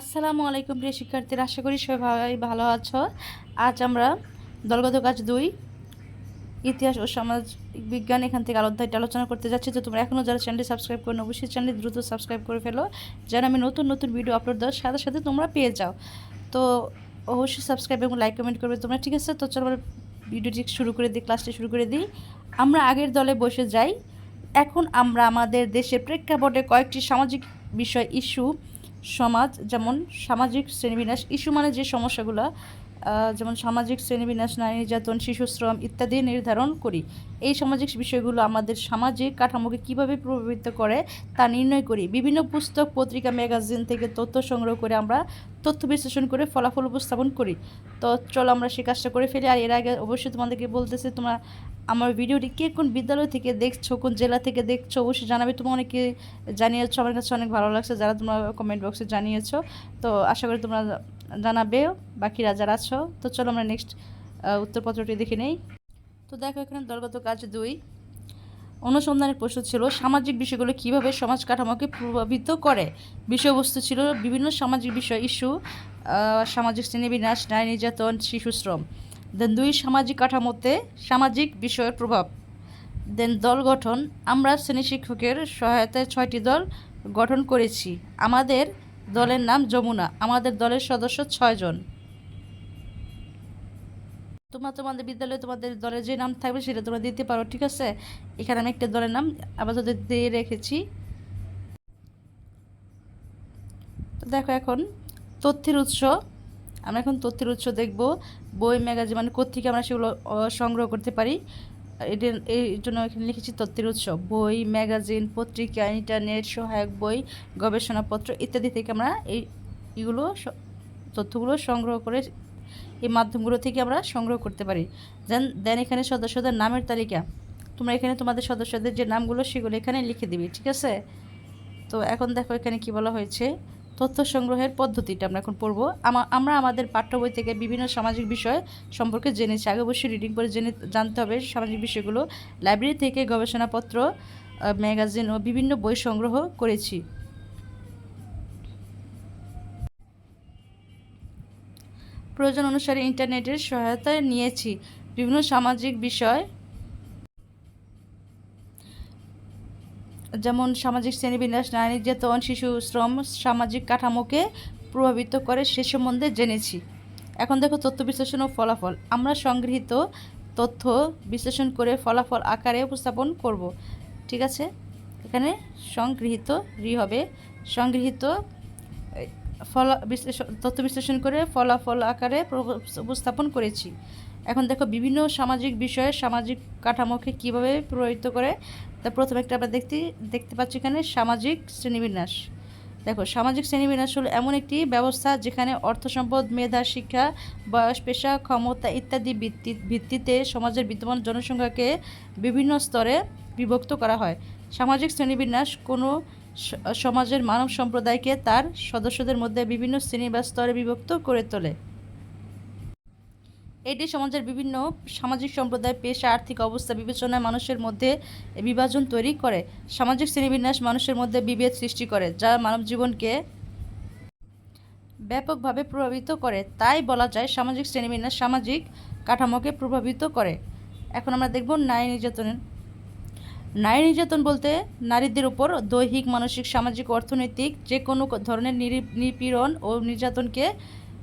আসসালামু আলাইকুম প্রিয় শিক্ষার্থীরা, আশা করি সবাই ভালো আছো। আজ আমরা দলগত কাজ দুই, ইতিহাস ও সমাজ বিজ্ঞান এখান থেকে অধ্যায়টা আলোচনা করতে যাচ্ছি। তো তোমরা এখনও যারা চ্যানেলটি সাবস্ক্রাইব করো অবশ্যই চ্যানেলটি দ্রুত সাবস্ক্রাইব করে ফেলো, যেন আমি নতুন নতুন ভিডিও আপলোড দেওয়ার সাথে সাথে তোমরা পেয়ে যাও। তো অবশ্যই সাবস্ক্রাইব এবং লাইক কমেন্ট করবে তোমরা, ঠিক আছে? তো চলো ভিডিওটি শুরু করে দিই ক্লাসটি শুরু করে দিই। আমরা আগের দলে বসে যাই। এখন আমরা আমাদের দেশের প্রেক্ষাপটে কয়েকটি সামাজিক বিষয় ইস্যু সমাজ, যেমন সামাজিক শ্রেণীবিন্যাস, ইস্যু মানে যে সমস্যাগুলো যেমন সামাজিক শ্রেণীবিন্যাস নারী নির্যাতন শিশুশ্রম ইত্যাদি নির্ধারণ করি। এই সামাজিক বিষয়গুলো আমাদের সামাজিক কাঠামোকে কীভাবে প্রভাবিত করে তা নির্ণয় করি। বিভিন্ন পুস্তক, পত্রিকা, ম্যাগাজিন থেকে তথ্য সংগ্রহ করে আমরা তথ্য বিশ্লেষণ করে ফলাফল উপস্থাপন করি। তো চলো আমরা সে কাজটা করে ফেলি। আর এর আগে অবশ্যই তোমাদেরকে বলতেছি, তোমরা আমার ভিডিওটি কে কোন বিদ্যালয় থেকে দেখছ, কোন জেলা থেকে দেখছ, অবশ্যই জানাবে। তোমরা অনেকে জানিয়েছো, আমার কাছে অনেক ভালো লাগছে, যারা তোমরা কমেন্ট বক্সে জানিয়েছো। তো আশা করি তোমরা জানাবে, বাকিরা যারা আছো। তো চলো আমরা নেক্সট উত্তরপত্রটি দেখে নেই। তো দেখো এখানে দলগত কাজ দুই। অনুসন্ধানের প্রশ্ন ছিল, সামাজিক বিষয়গুলো কীভাবে সমাজ কাঠামোকে প্রভাবিত করে? বিষয়বস্তু ছিল বিভিন্ন সামাজিক বিষয়, ইস্যু সামাজিক শ্রেণীবিন্যাস নারী নির্যাতন শিশু শ্রম দেন দুই সামাজিক কাঠামোতে সামাজিক বিষয়ের প্রভাব। দেন দল গঠন। আমরা শ্রেণি শিক্ষকের সহায়তায় ছয়টি দল গঠন করেছি। আমাদের দলের নাম যমুনা। আমাদের দলের সদস্য ছয়জন তোমরা তোমাদের বিদ্যালয়ে তোমাদের দলের যে নাম থাকবে সেটা তোমরা দিতে পারো, ঠিক আছে? এখানে আমি একটা দলের নাম আপাতত দিয়ে রেখেছি। তো দেখো এখন, তথ্যের উৎস। আমরা এখন তথ্যের উৎস দেখব। বই, ম্যাগাজিন মানে কোথেকে আমরা সেগুলো সংগ্রহ করতে পারি। এটা, এই জন্য এখানে লিখেছি তথ্যের উৎস। বই, ম্যাগাজিন, পত্রিকা, ইন্টারনেট, সহায়ক বই, গবেষণাপত্র ইত্যাদি থেকে আমরা এই, এগুলো তথ্যগুলো সংগ্রহ করে এই মাধ্যমগুলো থেকে আমরা সংগ্রহ করতে পারি। দেন দেন এখানে সদস্যদের নামের তালিকা। তোমরা এখানে তোমাদের সদস্যদের যে নামগুলো সেগুলো এখানে লিখে দিবে, ঠিক আছে? তো এখন দেখো এখানে কি বলা হয়েছে। তথ্য সংগ্রহের পদ্ধতিটা আমরা এখন পড়ব। আমা- আমরা আমাদের পাঠ্য বই থেকে বিভিন্ন সামাজিক বিষয় সম্পর্কে জেনেছি। আগে অবশ্যই রিডিং করে জেনে জানতে হবে সামাজিক বিষয়গুলো। লাইব্রেরি থেকে গবেষণাপত্র ম্যাগাজিন ও বিভিন্ন বই সংগ্রহ করেছি। প্রয়োজন অনুসারে ইন্টারনেটের সহায়তা নিয়েছি। বিভিন্ন সামাজিক বিষয় যেমন সামাজিক শ্রেণীবিন্যাস, নারী নির্যাতন, শিশু শ্রম, সামাজিক কাঠামোকে প্রভাবিত করে সে সম্বন্ধে জেনেছি। এখন দেখো তথ্য বিশ্লেষণ ও ফলাফল। আমরা সংগৃহীত তথ্য বিশ্লেষণ করে ফলাফল আকারে উপস্থাপন করব। ঠিক আছে? এখানে সংগৃহীত রি হবে। সংগৃহীত ফল বিশ্লেষণ তথ্য বিশ্লেষণ করে ফলাফল আকারে উপস্থাপন করেছি। এখন দেখো বিভিন্ন সামাজিক বিষয়ে সামাজিক কাঠামোকে কীভাবে প্রভাবিত করে তা প্রথমে একটা আমরা দেখতে দেখতে পাচ্ছি এখানে সামাজিক শ্রেণীবিন্যাস। দেখো, সামাজিক শ্রেণীবিন্যাস হলো এমন একটি ব্যবস্থা যেখানে অর্থ সম্পদ, মেধা, শিক্ষা, বয়স, পেশা, ক্ষমতা ইত্যাদি ভিত্তি, ভিত্তিতে সমাজের বিদ্যমান জনসংখ্যাকে বিভিন্ন স্তরে বিভক্ত করা হয়। সামাজিক শ্রেণীবিন্যাস কোনো সমাজের মানব সম্প্রদায়কে তার সদস্যদের মধ্যে বিভিন্ন শ্রেণি বা স্তরে বিভক্ত করে তোলে। এটি সমাজের বিভিন্ন সামাজিক সম্প্রদায়, পেশা, আর্থিক অবস্থা, বিবেচনায় মানুষের মধ্যে বিভাজন তৈরি করে। সামাজিক শ্রেণীবিন্যাস মানুষের মধ্যে বিভেদ সৃষ্টি করে, যা মানব জীবনকে ব্যাপকভাবে প্রভাবিত করে। তাই বলা যায় সামাজিক শ্রেণীবিন্যাস সামাজিক কাঠামোকে প্রভাবিত করে। এখন আমরা দেখব নারী নির্যাতনের। নারী নির্যাতন বলতে নারীদের উপর দৈহিক, মানসিক, সামাজিক, অর্থনৈতিক যে কোনো ধরনের নিরি- নিপীড়ন ও নির্যাতনকে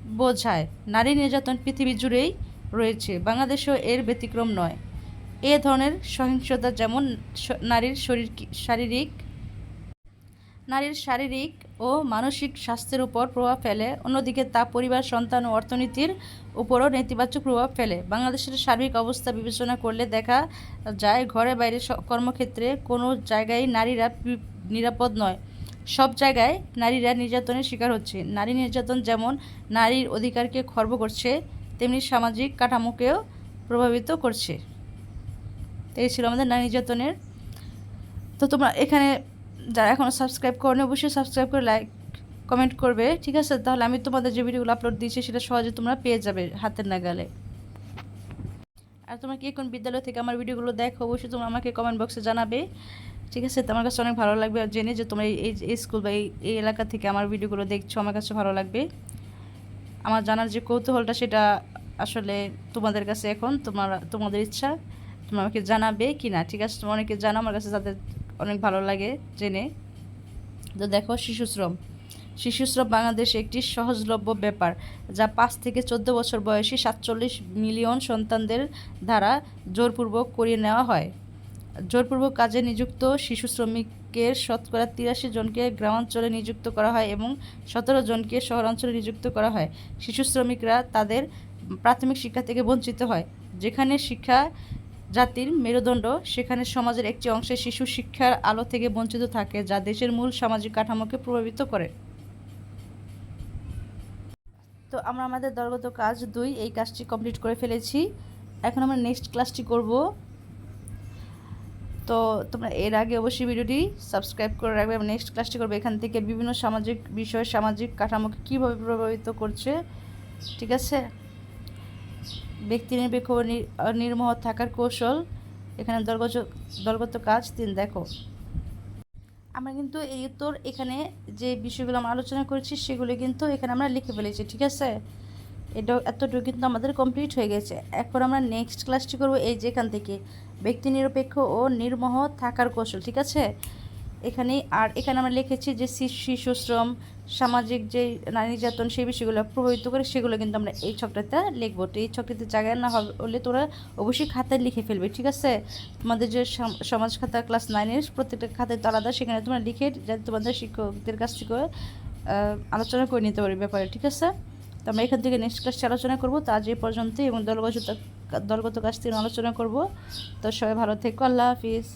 বোঝায়। নারী নির্যাতন পৃথিবী জুড়েই রয়েছে। বাংলাদেশেও এর ব্যতিক্রম নয়। এ ধরনের সহিংসতা যেমন নারীর শরীর শারীরিক, নারীর শারীরিক ও মানসিক স্বাস্থ্যের উপর প্রভাব ফেলে, অন্যদিকে তা পরিবার, সন্তান ও অর্থনীতির উপরও নেতিবাচক প্রভাব ফেলে। বাংলাদেশের সার্বিক অবস্থা বিবেচনা করলে দেখা যায়, ঘরে বাইরে কর্মক্ষেত্রে কোনো জায়গায় নারীরা নিরাপদ নয়। সব জায়গায় নারীরা নির্যাতনের শিকার হচ্ছে। নারী নির্যাতন যেমন নারীর অধিকারকে খর্ব করছে তেমনি সামাজিক কাঠামোকেও প্রভাবিত করছে। তো এই ছিল আমাদের নারী নির্যাতনের। তো তোমরা এখানে যারা এখনও সাবস্ক্রাইব করেনি, অবশ্যই সাবস্ক্রাইব করে লাইক কমেন্ট করবে। ঠিক আছে? তাহলে আমি তোমাদের যে ভিডিওগুলো আপলোড দিয়েছি, সেটা সহজে তোমরা পেয়ে যাবে হাতের নাগালে। আর তোমরা কে কোন বিদ্যালয় থেকে আমার ভিডিওগুলো দেখো, অবশ্যই তোমরা আমাকে কমেন্ট বক্সে জানাবে। ঠিক আছে? তোমার কাছে অনেক ভালো লাগবে। জেনে যে তোমরা এই স্কুল বা এই এলাকা থেকে আমার ভিডিওগুলো দেখছ, আমার কাছে ভালো লাগবে। আমার জানার যে কৌতূহলটা সেটা আসলে তোমাদের কাছে এখন, তোমার, তোমাদের ইচ্ছা তোমরা আমাকে জানাবে কি না ঠিক আছে? তোমরা অনেকে জানো আমার কাছে যাদের অনেক ভালো লাগে জেনে। তো দেখো, শিশুশ্রম। শিশুশ্রম বাংলাদেশে একটি সহজলভ্য ব্যাপার, যা পাঁচ থেকে চোদ্দ বছর বয়সী সাতচল্লিশ মিলিয়ন সন্তানদের দ্বারা জোরপূর্বক করিয়ে নেওয়া হয়। জোরপূর্বক কাজে নিযুক্ত শিশু শ্রমিকের শতকরা তিরাশি জনকে গ্রামাঞ্চলে নিযুক্ত করা হয় এবং সতেরো জনকে শহরাঞ্চলে নিযুক্ত করা হয়। শিশু শ্রমিকরা তাদের প্রাথমিক শিক্ষা থেকে বঞ্চিত হয়, যেখানে শিক্ষা জাতির মেরুদণ্ড, সেখানে সমাজের একটি অংশে শিশু শিক্ষার আলো থেকে বঞ্চিত থাকে, যা দেশের মূল সামাজিক কাঠামোকে প্রভাবিত করে। তো আমরা আমাদের দলগত কাজ দুই, এই কাজটি কমপ্লিট করে ফেলেছি। এখন আমরা নেক্সট ক্লাসটি করব। তো তোমরা এর আগে অবশ্যই ভিডিওটি সাবস্ক্রাইব করে রাখবে এবং নেক্সট ক্লাসটি করবে। এখান থেকে বিভিন্ন সামাজিক বিষয়, সামাজিক কাঠামোকে কীভাবে প্রভাবিত করছে, ঠিক আছে? ব্যক্তি নিরপেক্ষ ও নি- আর নির্মোহ থাকার কৌশল, এখানে দলগত দলগত কাজ তিন, দেখো। আমরা কিন্তু এই উত্তর এখানে যে বিষয়গুলো আমরা আলোচনা করেছি, সেগুলো কিন্তু এখানে আমরা লিখে ফেলেছি, ঠিক আছে? এটা এতটুকু কিন্তু আমাদের কমপ্লিট হয়ে গেছে। এখন আমরা নেক্সট ক্লাসটি করব এই যেখান থেকে। ব্যক্তি নিরপেক্ষ ও নির্মহ থাকার কৌশল, ঠিক আছে? এখানে আর এখানে আমরা লিখেছি যে শিশু শ্রম সামাজিক যে নারী নির্যাতন সেই বিষয়গুলো প্রভাবিত করে সেগুলো কিন্তু আমরা এই ছকটাতে লিখব। তো এই ছকটাতে জায়গায় না হবে- হলে তোরা অবশ্যই খাতায় লিখে ফেলবে, ঠিক আছে? তোমাদের যে সম- সমাজ খাতা ক্লাস নাইনের প্রত্যেকটা খাতায় তো আলাদা, সেখানে তোমরা লিখে যাতে তোমাদের শিক্ষকদের কাছ থেকে আলোচনা করে নিতে পারবে ব্যাপারে, ঠিক আছে? আমরা এখান থেকে নেক্সট ক্লাসটি আলোচনা করব। তো আজ পর্যন্ত এবং দলগত দলগত কাজ থেকে আলোচনা করব। তো সবাই ভালো থেকো। আল্লাহ হাফিজ।